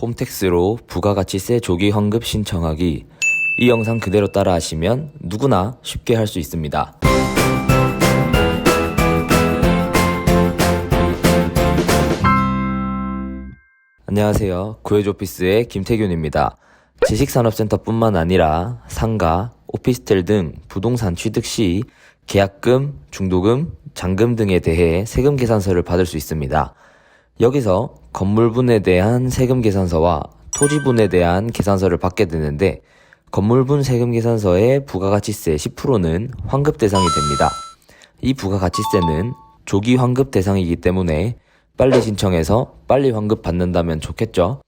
홈택스로 부가가치세 조기 환급 신청하기 이 영상 그대로 따라 하시면 누구나 쉽게 할 수 있습니다. 안녕하세요. 구해조피스의 김태균입니다. 지식산업센터뿐만 아니라 상가, 오피스텔 등 부동산 취득 시 계약금, 중도금, 잔금 등에 대해 세금 계산서를 받을 수 있습니다. 여기서 건물분에 대한 세금 계산서와 토지분에 대한 계산서를 받게 되는데 건물분 세금 계산서의 부가가치세 10%는 환급 대상이 됩니다. 이 부가가치세는 조기 환급 대상이기 때문에 빨리 신청해서 빨리 환급 받는다면 좋겠죠?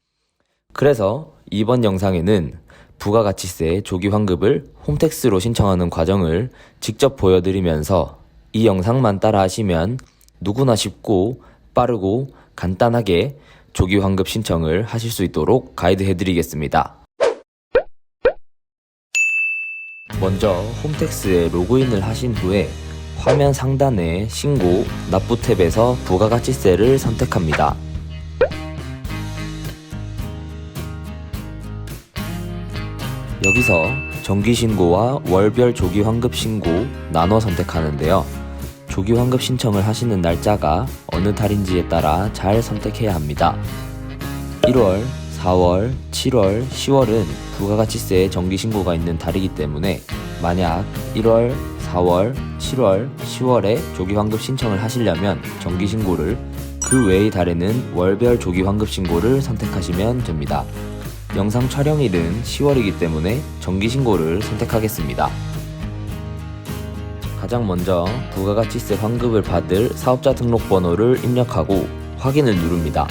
그래서 이번 영상에는 부가가치세 조기 환급을 홈택스로 신청하는 과정을 직접 보여드리면서 이 영상만 따라 하시면 누구나 쉽고 빠르고 간단하게 조기 환급 신청을 하실 수 있도록 가이드 해 드리겠습니다. 먼저 홈택스에 로그인을 하신 후에 화면 상단에 신고, 납부 탭에서 부가가치세를 선택합니다. 여기서 정기 신고와 월별 조기 환급 신고 나눠 선택하는데요. 조기 환급 신청을 하시는 날짜가 어느 달인지에 따라 잘 선택해야 합니다. 1월, 4월, 7월, 10월은 부가가치세 정기 신고가 있는 달이기 때문에 만약 1월, 4월, 7월, 10월에 조기 환급 신청을 하시려면 정기 신고를 그 외의 달에는 월별 조기 환급 신고를 선택하시면 됩니다. 영상 촬영일은 10월이기 때문에 정기 신고를 선택하겠습니다. 가장 먼저 부가가치세 환급을 받을 사업자 등록번호를 입력하고 확인을 누릅니다.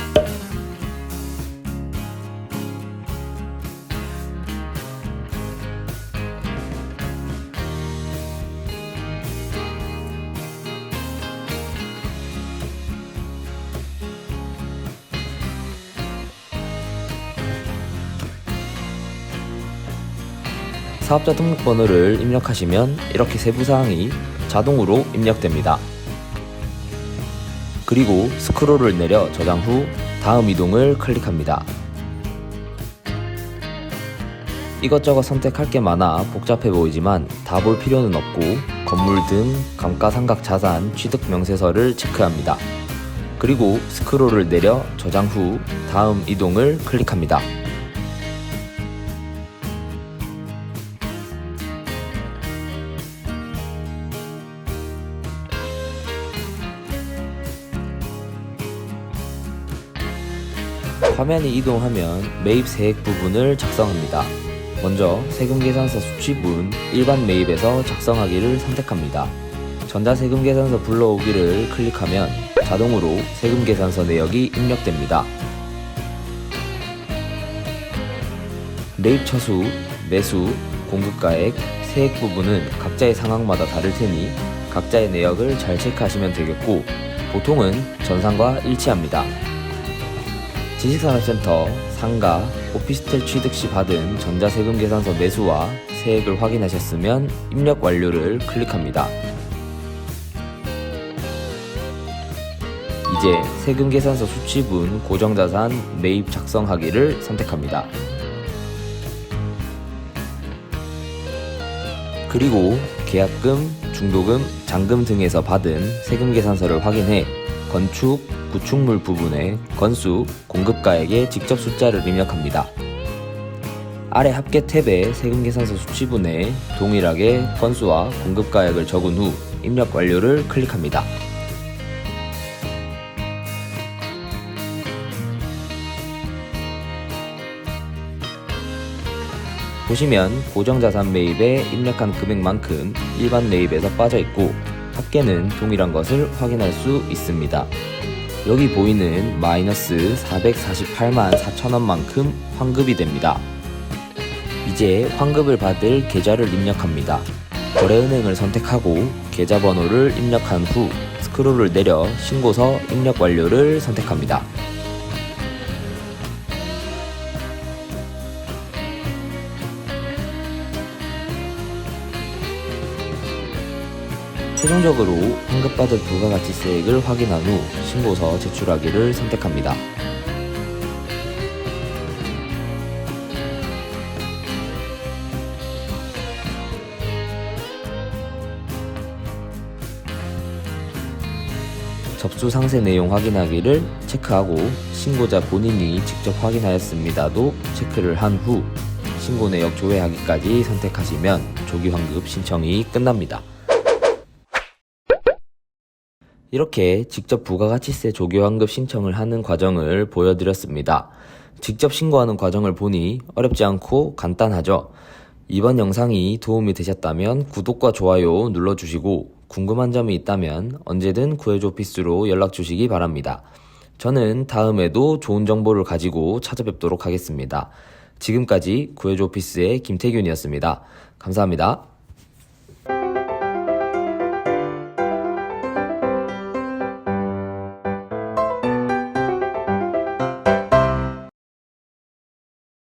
사업자 등록번호를 입력하시면 이렇게 세부사항이 자동으로 입력됩니다. 그리고 스크롤을 내려 저장 후 다음 이동을 클릭합니다. 이것저것 선택할 게 많아 복잡해 보이지만 다 볼 필요는 없고 건물 등 감가상각 자산 취득 명세서를 체크합니다. 그리고 스크롤을 내려 저장 후 다음 이동을 클릭합니다. 화면이 이동하면 매입 세액 부분을 작성합니다. 먼저 세금계산서 수취분 일반 매입에서 작성하기를 선택합니다. 전자세금계산서 불러오기를 클릭하면 자동으로 세금계산서 내역이 입력됩니다. 매입 처수, 매수, 공급가액, 세액 부분은 각자의 상황마다 다를 테니 각자의 내역을 잘 체크하시면 되겠고 보통은 전산과 일치합니다. 지식산업센터, 상가, 오피스텔 취득 시 받은 전자세금 계산서 매수와 세액을 확인하셨으면 입력 완료를 클릭합니다. 이제 세금 계산서 수취분 고정자산 매입 작성하기를 선택합니다. 그리고 계약금, 중도금, 잔금 등에서 받은 세금 계산서를 확인해 건축, 구축물 부분에 건수, 공급가액에 직접 숫자를 입력합니다. 아래 합계 탭에 세금 계산서 수취분에 동일하게 건수와 공급가액을 적은 후 입력 완료를 클릭합니다. 보시면 고정자산 매입에 입력한 금액만큼 일반 매입에서 빠져 있고 합계는 동일한 것을 확인할 수 있습니다. 여기 보이는 마이너스 448만 4천원만큼 환급이 됩니다. 이제 환급을 받을 계좌를 입력합니다. 거래은행을 선택하고 계좌번호를 입력한 후 스크롤을 내려 신고서 입력 완료를 선택합니다. 최종적으로 환급받을 부가가치세액을 확인한 후 신고서 제출하기를 선택합니다. 접수 상세 내용 확인하기를 체크하고 신고자 본인이 직접 확인하였습니다도 체크를 한 후 신고 내역 조회하기까지 선택하시면 조기 환급 신청이 끝납니다. 이렇게 직접 부가가치세 조기 환급 신청을 하는 과정을 보여드렸습니다. 직접 신고하는 과정을 보니 어렵지 않고 간단하죠. 이번 영상이 도움이 되셨다면 구독과 좋아요 눌러주시고 궁금한 점이 있다면 언제든 구해줘 오피스로 연락 주시기 바랍니다. 저는 다음에도 좋은 정보를 가지고 찾아뵙도록 하겠습니다. 지금까지 구해줘 오피스의 김태균이었습니다. 감사합니다.